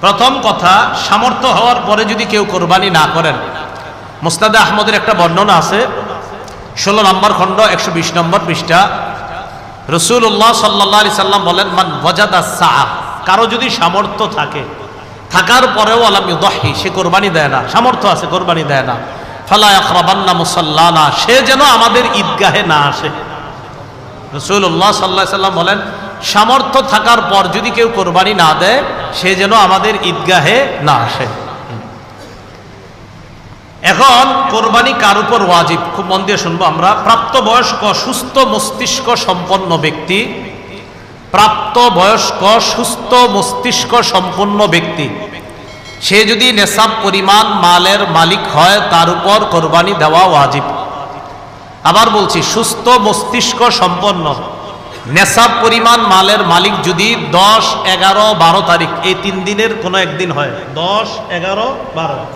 প্রথম কথা, সামর্থ্য হওয়ার পরে যদি কেউ কোরবানি না করেন। মুস্তাদে আহমদের একটা বর্ণনা আছে। ষোলো নম্বর খণ্ড, একশো বিশ নম্বর পৃষ্ঠা। রসুল্লাহ সাল্লাহ আলি সাল্লাম বলেন, মান বজাদা কারও যদি সামর্থ্য থাকে, থাকার পরেও আলাম দহি সে কোরবানি দেয় না। সামর্থ্য আছে, কোরবানি দেয় না। ফালা আখরাবান্না মুসাল্লানা সে যেন আমাদের ঈদগাহে না আসে। রসুল্লাহ সাল্লাহ সাল্লাম বলেন সামর্থ্য থাকার পর যদি কেউ কোরবানি না দেয়, সে যেন আমাদের ঈদগাহে না আসে। এখন কোরবানি কার উপর ওয়াজিব? খুব মন দিয়ে শুনব আমরা। প্রাপ্তবয়স্ক, সুস্থ মস্তিষ্ক সম্পন্ন ব্যক্তি প্রাপ্ত বয়স্ক সুস্থ মস্তিষ্ক সম্পন্ন ব্যক্তি, সে যদি নেশাব পরিমাণ মালের মালিক হয়, তার উপর কোরবানি দেওয়া ওয়াজিব। আবার বলছি, সুস্থ মস্তিষ্ক সম্পন্ন। নেশাব পরিমাণ মালের মালিক যদি দশ এগারো বারো তারিখ এই তিন দিনের কোনো একদিন হয়। দশ এগারো বারো।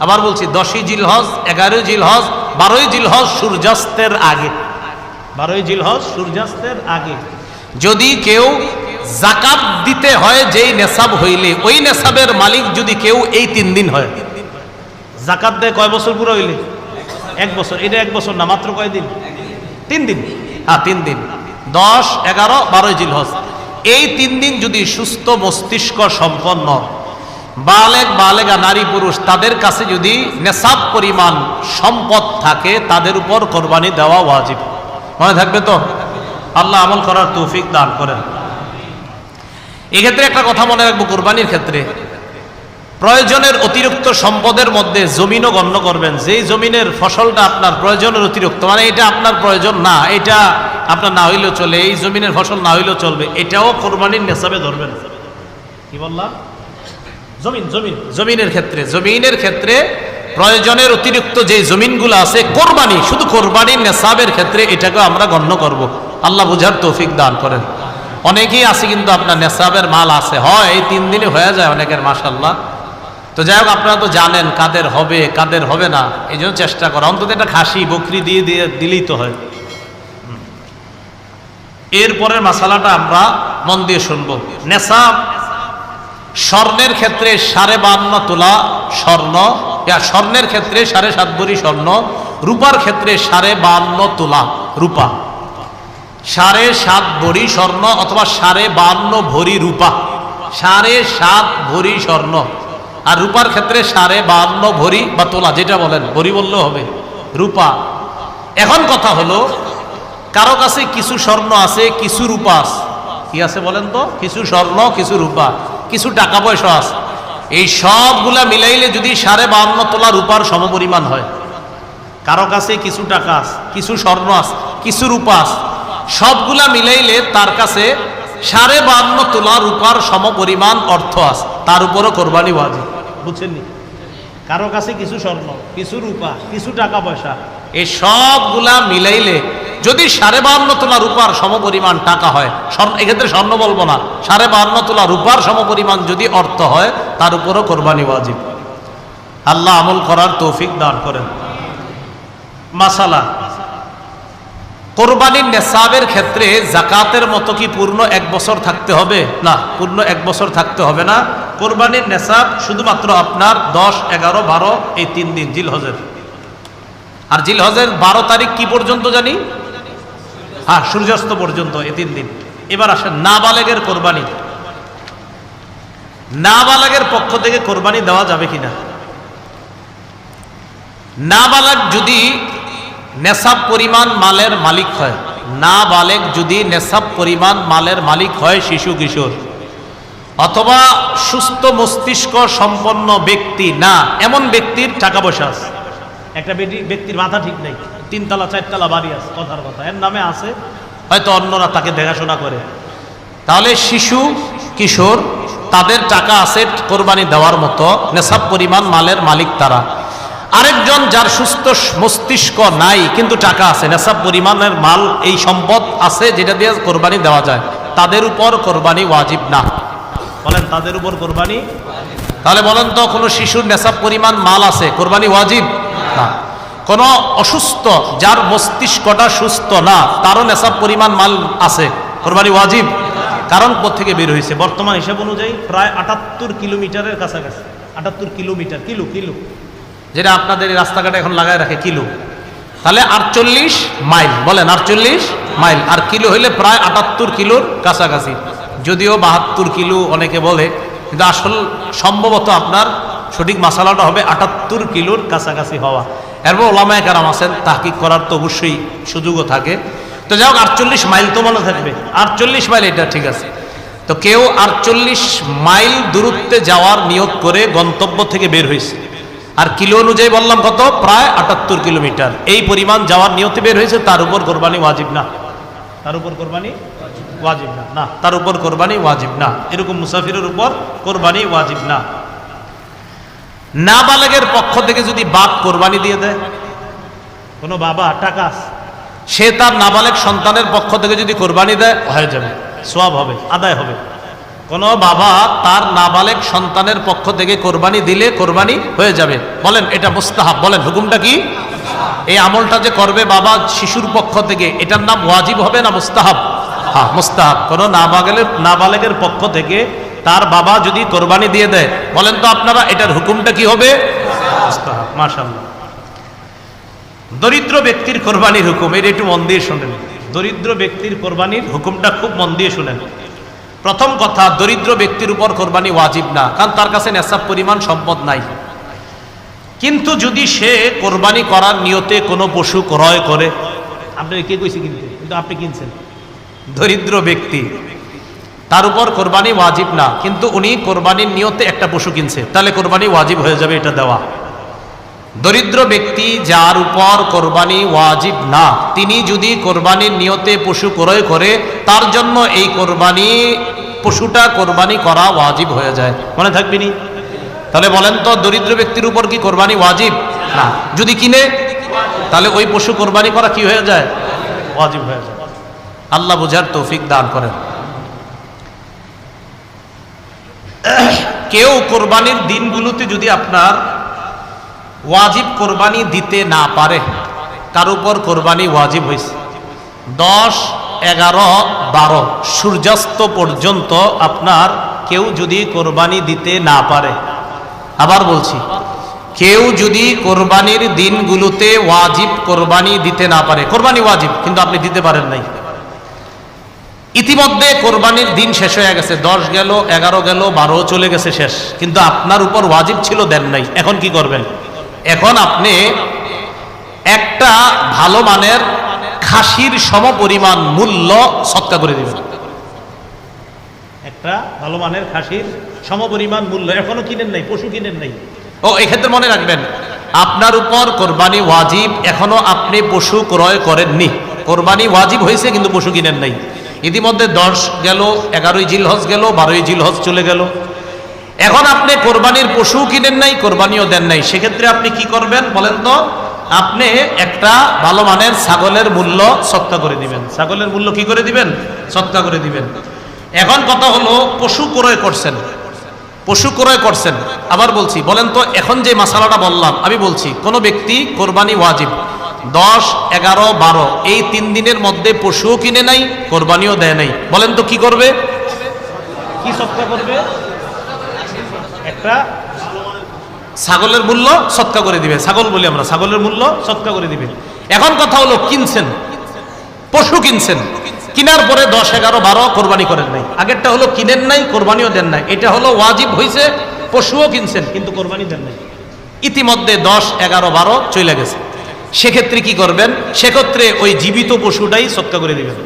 আবার বলছি দশই জিলহজ এগারোই জিলহজ বারোই জিলহজ সূর্যাস্তের আগে। বারোই জিলহজ সূর্যাস্তের আগে। যদি কেউ জাকাত দিতে হয় যেই নেশাব হইলে ওই নেশাবের মালিক যদি কেউ এই তিন দিন হয়। জাকাত দেয় কয় বছর পুরো হইলে? এক বছর। এটা এক বছর না মাত্র কয় দিন? তিন দিন। হ্যাঁ তিন দিন। দশ, এগারো, বারোই জিলহজ। এই তিন দিন যদি সুস্থ মস্তিষ্ক সম্পন্ন, বালেক, বালেগা, নারী, পুরুষ, তাদের কাছে যদি নেশাব পরিমাণ সম্পদ থাকে, তাদের উপর কোরবানি দেওয়া ওয়াজিব। মনে থাকবে তো? আল্লাহ আমল করার তৌফিক দান করেন। এক্ষেত্রে একটা কথা মনে রাখব, কোরবানির ক্ষেত্রে। প্রয়োজনের অতিরিক্ত সম্পদের মধ্যে জমিনও গণ্য করবেন। যেই জমিনের ফসলটা আপনার প্রয়োজনের অতিরিক্ত মানে এটা আপনার প্রয়োজন না, এটা আপনার না হইলেও চলে, এই জমিনের ফসল না হইলেও চলবে, এটাও কোরবানির নেশাবে ধরবেন। কি বললাম? জমিন জমিন, জমিনের ক্ষেত্রে জমিনের ক্ষেত্রে প্রয়োজনের অতিরিক্ত যে জমিনগুলো আছে, কোরবানি, শুধু কোরবানির নেশাবের ক্ষেত্রে এটাকে আমরা গণ্য করব। আল্লাহ বুঝার তৌফিক দান করেন। অনেকেই আছে কিন্তু আপনার নেশাবের মাল আছে, হয়, এই তিন দিনে হয়ে যায় অনেকের মাসাল্লাহ তো যাই হোক, আপনারা তো জানেন কাদের হবে কাদের হবে না, এই জন্য চেষ্টা করা। অন্তত একটা খাসি বকরি দিয়ে দিয়ে দিলেই তো হয়। এরপরের মশালাটা আমরা মন দিয়ে শুনব। নেশাব, স্বর্ণের ক্ষেত্রে সাড়ে বান্ন তোলা স্বর্ণ স্বর্ণের ক্ষেত্রে সাড়ে সাত ভরি স্বর্ণ, রূপার ক্ষেত্রে সাড়ে বান্ন তোলা রূপা। সাড়ে সাত ভরি স্বর্ণ অথবা সাড়ে বান্ন ভরি রূপা। সাড়ে সাত ভরি স্বর্ণ। আর রূপার ক্ষেত্রে সাড়ে বান্ন ভরি বা তোলা, যেটা বলেন, ভরি বললেও হবে। রূপা। এখন কথা হলো, কারও কাছে কিছু স্বর্ণ আছে, কিছু রূপা আছে। কি আছে বলেন তো? কিছু স্বর্ণ, কিছু রূপা, কিছু টাকা পয়সা আছে। এই সবগুলা মিলাইলে যদি সাড়ে বান্ন তোলা রূপার সমপরিমাণ হয়। কারও কাছে কিছু টাকা আছে, কিছু স্বর্ণ আছে, কিছু রূপা আছে। সবগুলা মিলাইলে তার কাছে সাড়ে বান্ন তোলা রূপার সমপরিমাণ অর্থ আছে। তার উপরও কোরবানি ওয়াজিব। বুঝছেননি? কারও কাছে কিছু স্বর্ণ, কিছু রূপা, কিছু টাকা পয়সা। এই সবগুলা মিলাইলে যদি সাড়ে বান্ন তোলা রূপার সমপরিমাণ টাকা হয়, স্বর্ণ, এক্ষেত্রে স্বর্ণ বলব না, সাড়ে বান্ন তোলা রূপার সমপরিমাণ যদি অর্থ হয়, তার উপরও কোরবানি ওয়াজিব। আল্লাহ আমল করার তৌফিক দান করেন। মাসালা, কোরবানির নেশাবের ক্ষেত্রে জাকাতের মতো কি পূর্ণ এক বছর থাকতে হবে? না, পূর্ণ এক বছর থাকতে হবে না। কোরবানির নেশাব শুধুমাত্র আপনার দশ, এগারো, বারো, এই তিন দিন জিলহজের। আর জিলহজের বারো তারিখ কি পর্যন্ত জানি? হ্যাঁ সূর্যাস্ত পর্যন্ত, এই তিন দিন। এবার আসেন নাবালেগের কোরবানি। নাবালেগের পক্ষ থেকে কোরবানি দেওয়া যাবে কিনা? নাবালক যদি নেশাব পরিমাণ মালের মালিক হয় না বালেক যদি নেশাব পরিমাণ মালের মালিক হয় শিশু কিশোর। অথবা সুস্থ মস্তিষ্ক সম্পন্ন ব্যক্তি না, এমন ব্যক্তির টাকা পয়সা আছে। একটা ব্যক্তির মাথা ঠিক নেই, তিনতলা, চারতলা বাড়ি আছে, কথার কথা। এর নামে আছে, হয়তো অন্যরা তাকে দেখাশোনা করে। তাহলে শিশু, কিশোর, তাদের টাকা আছে কোরবানি দেওয়ার মতো, নেশাব পরিমাণ মালের মালিক তারা। আরেকজন যার সুস্থ মস্তিষ্ক নাই, কিন্তু টাকা আছে, নেশাব পরিমাণের মাল, এই সম্পদ আছে যেটা দিয়ে কোরবানি দেওয়া যায়। তাদের উপর কোরবানি ওয়াজিব না। বলেন তাদের উপর কোরবানি? তাহলে বলেন তো কোনো শিশুর নেশাব পরিমাণ মাল আছে কোরবানি ওয়াজিব? না। কোনো অসুস্থ যার মস্তিষ্কটা সুস্থ না তারও নেশাব পরিমাণ মাল আছে কোরবানি ওয়াজিব? কারণ থেকে বের হয়েছে? বর্তমান হিসাব অনুযায়ী প্রায় আটাত্তর কিলোমিটারের কাছাকাছি। আটাত্তর কিলোমিটার কিলো কিলো। যেটা আপনাদের এই রাস্তাঘাটে এখন লাগায় রাখে কিলো। তাহলে আটচল্লিশ মাইল বলেন আটচল্লিশ মাইল। আর কিলো হইলে প্রায় আটাত্তর কিলোর কাছাকাছি। যদিও বাহাত্তর কিলো অনেকে বলে, কিন্তু আসল সম্ভবত আপনার সঠিক মশালাটা হবে আটাত্তর কিলোর কাছাকাছি হওয়া। এরপর ওলামায় কারাম আছেন, তাহকিক করার তো অবশ্যই সুযোগও থাকে। তো যাই হোক, আটচল্লিশ মাইল তো মনে থাকবে। আটচল্লিশ মাইল, এটা ঠিক আছে। তো কেউ আটচল্লিশ মাইল দূরত্বে যাওয়ার নিয়োগ করে গন্তব্য থেকে বের হয়েছে। আর কিলো অনুযায়ী বললাম কত? প্রায় আটাত্তর কিলোমিটার। এই পরিমাণ যাওয়ার নিয়তে বের হয়েছে, তার উপর কোরবানি ওয়াজিব না। তার উপর কোরবানি ওয়াজিব না। না, তার উপর কোরবানি ওয়াজিব না। এরকম মুসাফিরের উপর কোরবানি ওয়াজিব না। নাবালেগের পক্ষ থেকে যদি বাপ কোরবানি দিয়ে দেয়, কোনো বাবা, টাকা সে তার নাবালেগ সন্তানের পক্ষ থেকে যদি কোরবানি দেয়, হয়ে যাবে সব হবে, আদায় হবে। কোনো বাবা তার নাবালেগ সন্তানের পক্ষ থেকে কোরবানি দিলে কোরবানি হয়ে যাবে। বলেন, এটা মুস্তাহাব। বলেন, হুকুমটা কি? এই আমলটা যে করবে বাবা শিশুর পক্ষ থেকে, এটার নাম ওয়াজিব হবে না মুস্তাহাব? মুস্তাহাব পক্ষ থেকে তার বাবা যদি কোরবানি দিয়ে দেয়, বলেন তো আপনারা এটার হুকুমটা কি হবে? মুস্তাহাব, মাশাআল্লাহ। দরিদ্র ব্যক্তির কোরবানির হুকুম, এটা একটু মন দিয়ে শোনেন। দরিদ্র ব্যক্তির কোরবানির হুকুমটা খুব মন দিয়ে শুনেন। প্রথম কথা, দরিদ্র ব্যক্তির উপর কোরবানি ওয়াজিব না, কারণ তার কাছে নেশাব পরিমাণ সম্পদ নাই। কিন্তু যদি সে কোরবানি করার নিয়তে কোনো পশু ক্রয় করে আপনি কে কইছে কিনতে? কিন্তু আপনি কিনছেন। দরিদ্র ব্যক্তি। তার উপর কোরবানি ওয়াজিব না, কিন্তু উনি কোরবানির নিয়তে একটা পশু কিনছে, তাহলে কোরবানি ওয়াজিব হয়ে যাবে এটা দেওয়া। দরিদ্র ব্যক্তি যার উপর কোরবানি ওয়াজিব না, তিনি যদি কোরবানির নিয়তে পশু ক্রয় করে, তার জন্য এই কোরবানি, পশুটা কোরবানি করা ওয়াজিব হয়ে যায়। মনে থাকবি নি? তাহলে বলেন তো, দরিদ্র ব্যক্তির উপর কি কোরবানি ওয়াজিব? না। যদি কিনে, তাহলে ওই পশু কোরবানি করা কি হয়ে যায়? ওয়াজিব হয়ে যায়। আল্লাহ বুঝার তৌফিক দান করেন। কেউ কোরবানির দিনগুলোতে যদি আপনার ওয়াজিব কোরবানি দিতে না পারে তার উপর কোরবানি ওয়াজিব হয়েছে দশ, এগারো, বারো, সূর্যাস্ত পর্যন্ত আপনার কেউ যদি কোরবানি দিতে না পারে, আবার বলছি, কেউ যদি কোরবানির দিনগুলোতে ওয়াজিব কোরবানি দিতে না পারে, কোরবানি ওয়াজিব, কিন্তু আপনি দিতে পারেন নাই। ইতিমধ্যে কোরবানির দিন শেষ হয়ে গেছে দশ গেল এগারো গেল বারো চলে গেছে শেষ। কিন্তু আপনার উপর ওয়াজিব ছিল দেন নাই। এখন কি করবেন? এখন আপনি একটা ভালো মানের খাসির সমপরিমাণ মূল্য সৎকা করে দিবেন। একটা ভালো মানের খাসির সমপরিমাণ মূল্য এখনও কিনেন নাই পশু কিনেন নাই। ও এক্ষেত্রে মনে রাখবেন আপনার উপর কোরবানি ওয়াজিব এখনও আপনি পশু ক্রয় করেননি। কোরবানি ওয়াজিব হয়েছে কিন্তু পশু কিনেন নাই। ইতিমধ্যে দশ গেল, এগারোই জিলহজ গেল, বারোই জিলহজ চলে গেল। এখন আপনি কোরবানির পশু কিনেন নাই, কোরবানিও দেন নাই। সেক্ষেত্রে আপনি কি করবেন বলেন তো? আপনি একটা ভালো মানের ছাগলের মূল্য সৎকা করে দিবেন। ছাগলের মূল্য কি করে দিবেন? সৎকা করে দিবেন। এখন কথা হলো, পশু ক্রয় করছেন। পশু ক্রয় করছেন। আবার বলছি, বলেন তো, এখন যে মশালাটা বললাম, আমি বলছি, কোনো ব্যক্তি কোরবানি ওয়াজিব। দশ এগারো বারো। এই তিন দিনের মধ্যে পশুও কিনে নাই কোরবানিও দেয় নাই। বলেন তো কি করবে? কি সৎকা করবে? একটা ছাগলের মূল্য সৎকা করে দিবে। ছাগল বলি আমরা ছাগলের মূল্য সৎকা করে দিবে। এখন কথা হলো কিনছেন? পশু কিনছেন? কিনার পরে দশ এগারো বারো কোরবানি করেন নাই। আগেরটা হলো কিনেন নাই কোরবানিও দেন নাই। এটা হলো ওয়াজিব হয়েছে পশুও কিনছেন কিন্তু কোরবানি দেন নাই। ইতিমধ্যে দশ এগারো বারো চলে গেছে। সেক্ষেত্রে কি করবেন? সেক্ষেত্রে ওই জীবিত পশুটাই সৎকা করে দিবেন।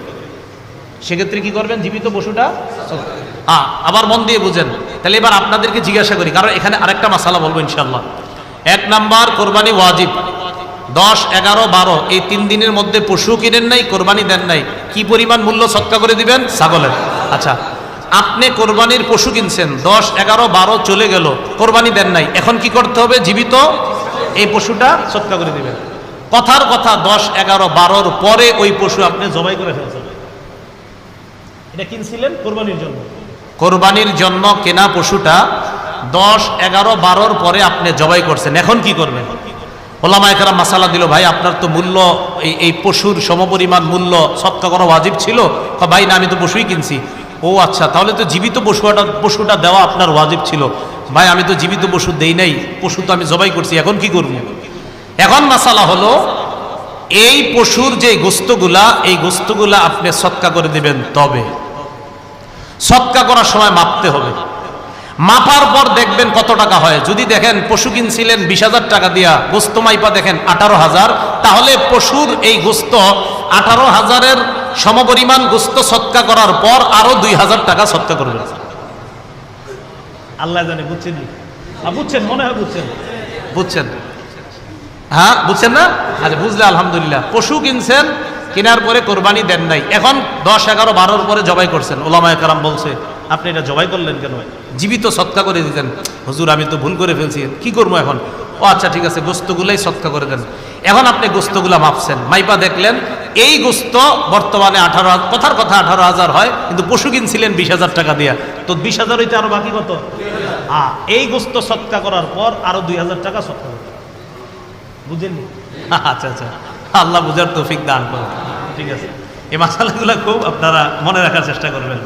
সেক্ষেত্রে কি করবেন? জীবিত পশুটা হ্যাঁ আবার মন দিয়ে বুঝেন। তাহলে এবার আপনাদেরকে জিজ্ঞাসা করি, কারণ এখানে আরেকটা মশালা বলব ইনশাল্লাহ এক নাম্বার, কোরবানি ওয়াজিব। দশ, এগারো, বারো, এই তিন দিনের মধ্যে পশু কিনেন নাই, কোরবানি দেন নাই। কি পরিমাণ মূল্য সৎকা করে দিবেন? ছাগলের। আচ্ছা আপনি কোরবানির পশু কিনছেন, দশ, এগারো, বারো চলে গেল, কোরবানি দেন নাই। এখন কি করতে হবে? জীবিত এই পশুটা সৎকা করে দিবেন। কথার কথা দশ, এগারো, বারোর পরে ওই পশু আপনি জবাই করে ফেলছেন। এটা কিনছিলেন কোরবানির জন্য। কোরবানির জন্য কেনা পশুটা দশ, এগারো, বারোর পরে আপনি জবাই করছেন। এখন কি করবেন? ওলামা একরা মাসালা দিল, ভাই, আপনার তো মূল্য, এই এই পশুর সমপরিমাণ মূল্য সৎকা করা ওয়াজিব ছিল। ভাই, না, আমি তো পশুই কিনছি। ও আচ্ছা তাহলে তো জীবিত পশুটা পশুটা দেওয়া আপনার ওয়াজিব ছিল। ভাই, আমি তো জীবিত পশু দেই নাই। পশু তো আমি জবাই করছি, এখন কি করব? এখন মাসালা হলো এই পশুর যে গোস্তগুলা এই গোস্তগুলা আপনি সৎকা করে দিবেন তবে। সৎকা করার সময় মাপতে হবে। মাপার পর দেখবেন কত টাকা হয়। যদি দেখেন পশু কিনছিলেন বিশ হাজার টাকা দিয়া গোস্ত মাইপা দেখেন আঠারো হাজার তাহলে পশুর এই গোস্ত আঠারো হাজারের সমপরিমাণ গোস্ত সৎকা করার পর আরও দুই হাজার টাকা সৎকা করবেন। আল্লাহ জানে বুঝছেন বুঝছেন? মনে হয় বুঝছেন। বুঝছেন? হ্যাঁ বুঝছেন না? আচ্ছা বুঝলে, আলহামদুলিল্লাহ। পশু কিনছেন, কেনার পরে কোরবানি দেন নাই। এখন দশ, এগারো, বারোর পরে জবাই করছেন। ওলামায় কালাম বলছে, আপনি এটা জবাই করলেন কেন? জীবিত সৎকা করে দিতেন। হুজুর, আমি তো ভুল করে ফেলছি। কি করব এখন? ও আচ্ছা ঠিক আছে, গোস্তগুলাই সৎকা করে দেন। এখন আপনি গোস্তগুলা মাপছেন। মাইপা দেখলেন, এই গোস্ত বর্তমানে আঠারো কথার কথা আঠারো হাজার হয়, কিন্তু পশু কিনছিলেন বিশ হাজার টাকা দিয়া। তো বিশ হাজার হইতে আরও বাকি কত? এই গোস্ত সৎকা করার পর আরও দুই হাজার টাকা সৎকা। বুঝেননি আচ্ছা আচ্ছা। আল্লাহ বুঝার তৌফিক দান করুন। ঠিক আছে। এই মাসালাগুলো খুব আপনারা মনে রাখার চেষ্টা করবেন।